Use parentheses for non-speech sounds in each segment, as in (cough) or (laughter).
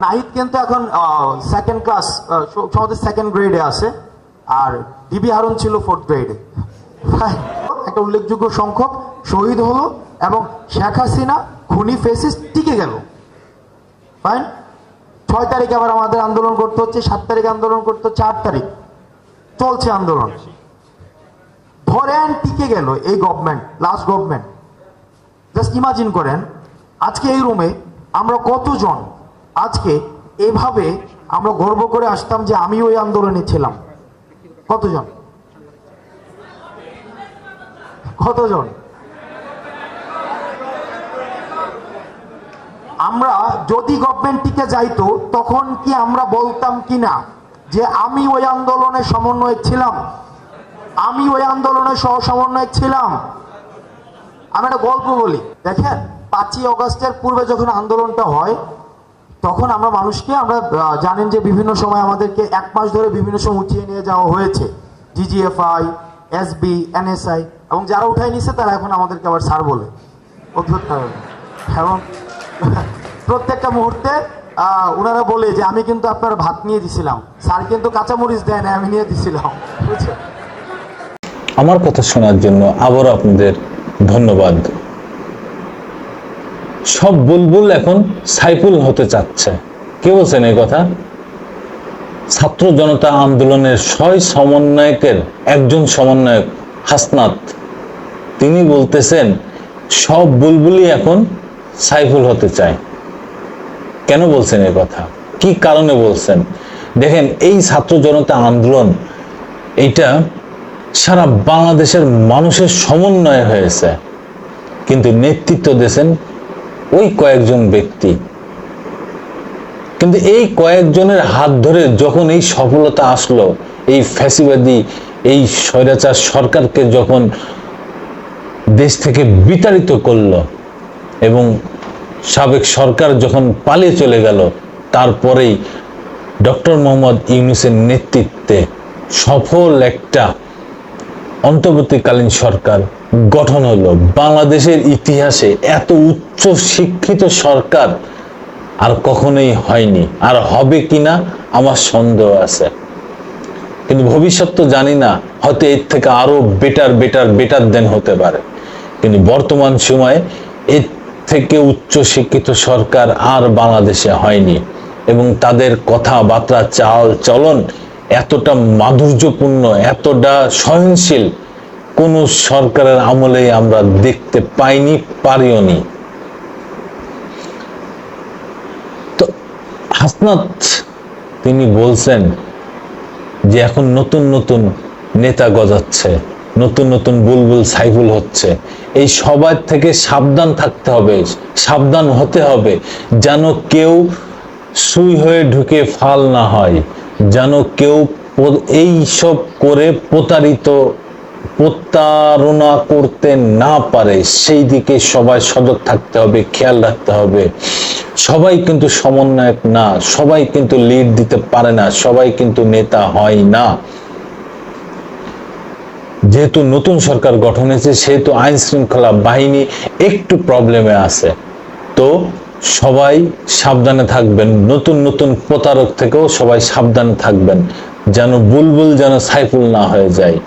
নাহিদ কিন্তু এখন second class সম্ভবত সেকেন্ড গ্রেডে আছে। আর ডিবি হারুন ছিল ফোর্থ গ্রেডে (laughs) একটা উল্লেখযোগ্য সংখ্যক শহীদ হলো এবং শেখ হাসিনা খুনি ফেসিস টিকে গেল। ফাইন ছয় তারিখ আবার আমাদের আন্দোলন করতে হচ্ছে, সাত তারিখ আন্দোলন করতে হচ্ছে, আট তারিখ। চলছে আন্দোলন। ধরেন টিকে গেল এই government last government just imagine করেন, আজকে এই রুমে আমরা কতজন আজকে এভাবে আমরা গর্ব করে আসতাম যে আমি ওই আন্দোলনে ছিলাম। কতজন? কতজন? আমরা যদি গভর্নমেন্ট টিকে যাইতো, তখন কি আমরা বলতাম কি না যে আমি ওই আন্দোলনের সমন্বয়ক ছিলাম? আমি ওই আন্দোলনের সহ সমন্বয়ক ছিলাম। আমি একটা গল্প বলি। দেখেন, পাঁচই অগস্টের পূর্বে যখন আন্দোলনটা হয় তখন আমরা মানুষকে, আমরা জানেন যে বিভিন্ন সময় আমাদেরকে এক মাস ধরে বিভিন্ন সময় উঠিয়ে নিয়ে যাওয়া হয়েছে। জিজিএফআই এসবি এনএসআই এবং যারা উঠাই নিছে তারা এখন আমাদেরকে আবার স্যার বলে। এবং প্রত্যেকটা মুহূর্তে ওনারা বলে যে, আমি কিন্তু আপনার ভাত নিয়ে দিছিলাম। স্যার কিন্তু কাঁচামরিচ দেয় না আমি নিয়ে দিছিলাম। বুঝছেন? আমার কথা শোনার জন্য আবারও আপনাদের ধন্যবাদ। সব বুলবুল এখন সাইফুল হতে চাচ্ছে। কে বলছেন এই কথা? ছাত্র জনতা আন্দোলনের ছয় সমন্বয়কের একজন সমন্বয়ক, হাসনাত। তিনি বলতেছেন, সব বুলবুলই এখন সাইফুল হতে চায়। কেন বলছেন এই কথা? কি কারণে বলছেন? দেখেন, এই ছাত্র জনতা আন্দোলন, এইটা সারা বাংলাদেশের মানুষের সমন্বয় হয়েছে। কিন্তু নেতৃত্ব দিয়েছেন ওই কয়েকজন ব্যক্তি। কিন্তু এই কয়েকজনের হাত ধরে যখন এই সফলতা আসলো, এই ফ্যাসিবাদী, এই স্বৈরাচার সরকারকে যখন দেশ থেকে বিতাড়িত করল এবং সাবেক সরকার যখন পালিয়ে চলে গেল, তারপরেই ডক্টর মোহাম্মদ ইউনুসের নেতৃত্বে সফল একটা অন্তর্বর্তীকালীন সরকার গঠন হলো। বাংলাদেশের ইতিহাসে এত উচ্চ শিক্ষিত সরকার আর কখনোই হয়নি। আর হবে কিনা আমার সন্দেহ আছে। কিন্তু ভবিষ্যৎ তো জানি না, হয়তো এর থেকে আরও বেটার বেটার বেটার দেন হতে পারে। কিন্তু বর্তমান সময়ে এর থেকে উচ্চ শিক্ষিত সরকার আর বাংলাদেশে হয়নি এবং তাদের কথাবার্তা চাল চলন এতটা মাধুর্যপূর্ণ, এতটা সহনশীল কোন সরকারের আমলে আমরা দেখতে পাইনি, পারিওনি। তো হাসনাত তিনি বলছেন যে এখন নতুন নতুন নেতা গজাচ্ছে, নতুন নতুন বুলবুল সাইফুল হচ্ছে। এই সবার থেকে সাবধান থাকতে হবে, সাবধান হতে হবে যেন কেউ সুই হয়ে ঢুকে ফাল না হয়, যেন কেউ এই সব করে প্রতারিত প্রতারণা করতে না পারে, সেই দিকে সবাই সজাগ থাকতে হবে, খেয়াল রাখতে হবে। সবাই কিন্তু সমন্বয়ক না, সবাই কিন্তু লিড দিতে পারে না, সবাই কিন্তু নেতা হয় না। যেহেতু নতুন সরকার গঠন হয়েছে, সেহেতু আইন শৃঙ্খলা বাহিনী একটু প্রবলেমে আছে। তো সবাই সাবধানে থাকবেন, নতুন নতুন প্রতারক থেকেও সবাই সাবধানে থাকবেন, যেন বুলবুল যেন সাইফুল না হয়ে যায়।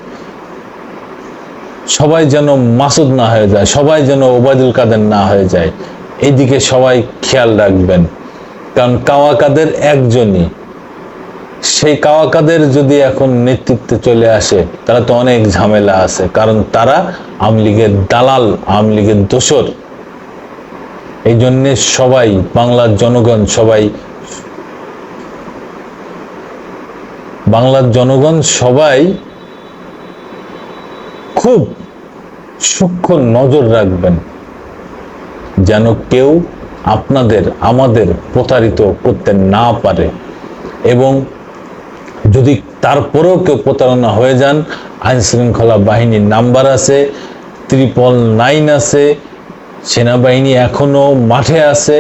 সবাই যেন মাসুদ না হয়ে যায়, সবাই যেন ওবায়দুল কাদের না হয়ে যায় এইদিকে সবাই খেয়াল রাখবেন। কারণ কাওয়া কাদের একজনই। সেই কাওয়াকাদের যদি এখন নেতৃত্বে চলে আসে তারা তো অনেক ঝামেলা আছে। কারণ তারা আওয়ামী লীগের দালাল, আওয়ামী লীগের দোসর এই জন্য সবাই, বাংলার জনগণ সবাই, বাংলার জনগণ সবাই খুব সূক্ষ্ম নজর রাখবেন, যেন কেউ আপনাদের, আমাদের প্রতারিত করতে না পারে। এবং যদি তারপরেও কেউ প্রতারণা হয়ে যান আইন শৃঙ্খলা বাহিনীর নাম্বার আছে, ত্রিপল নাইন আছে, সেনাবাহিনী এখনও মাঠে আছে,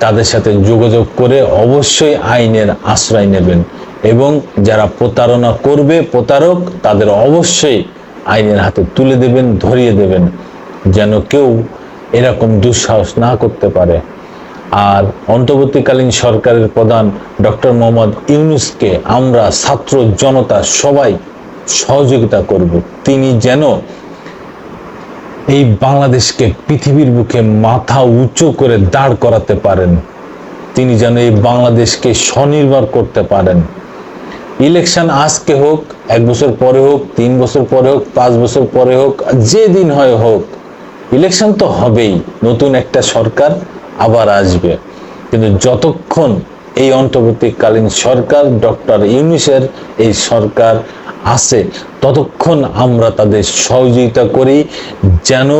তাদের সাথে যোগাযোগ করে অবশ্যই আইনের আশ্রয় নেবেন। এবং যারা প্রতারণা করবে, প্রতারক, তাদের অবশ্যই আইনের হাতে তুলে দেবেন, ধরিয়ে দেবেন, যেন কেউ এরকম দুঃসাহস না করতে পারে। আর অন্তর্বর্তীকালীন সরকারের প্রধান ডক্টর মোহাম্মদ ইউনুসকে আমরা ছাত্র জনতা সবাই সহযোগিতা করব। তিনি যেন এই বাংলাদেশকে পৃথিবীর বুকে মাথা উঁচু করে দাঁড় করাতে পারেন। তিনি যেন এই বাংলাদেশকে স্বনির্ভর করতে পারেন। ইলেকশন আজকে হোক, এক বছর পরে হোক, তিন বছর পরে হোক, পাঁচ বছর পরে হোক, যে দিন হয় হোক, ইলেকশন তো হবেই, নতুন একটা সরকার আবার আসবে। কিন্তু যতক্ষণ এই অন্তর্বর্তীকালীন সরকার ডক্টর ইউনিসের এই সরকার আছে, ততক্ষণ আমরা তাদের সহযোগিতা করি, যেন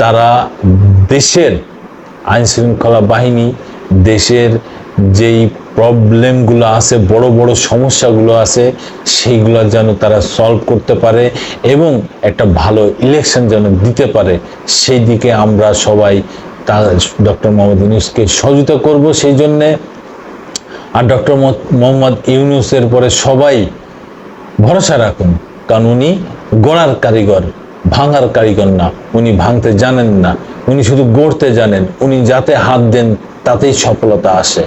তারা দেশের আইন শৃঙ্খলা বাহিনী, দেশের যেই প্রবলেমগুলো আছে, বড় বড় সমস্যাগুলো আছে, সেইগুলো যেন তারা সলভ করতে পারে এবং একটা ভালো ইলেকশন যেন দিতে পারে। সেই দিকে আমরা সবাই ডক্টর মোহাম্মদ ইউনুসকে সহযোগিতা করব সেই জন্যে। আর ডক্টর মোহাম্মদ ইউনুসের পরে সবাই ভরসা রাখুন, কারণ উনি গড়ার কারিগর, ভাঙার কারিগর না, উনি ভাঙতে জানেন না, উনি শুধু গড়তে জানেন, উনি যাতে হাত দেন তাতেই সফলতা আসে।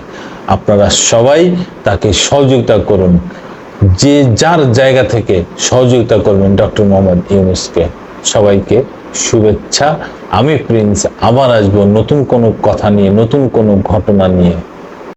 আপনারা সবাই তাকে সহযোগিতা করুন। যে যার জায়গা থেকে সহযোগিতা করবেন ডক্টর মোহাম্মদ ইউনুসকে, সবাইকে শুভেচ্ছা। আমি প্রিন্স, আবার আসব নতুন কোনো কথা নিয়ে, নতুন কোনো ঘটনা নিয়ে।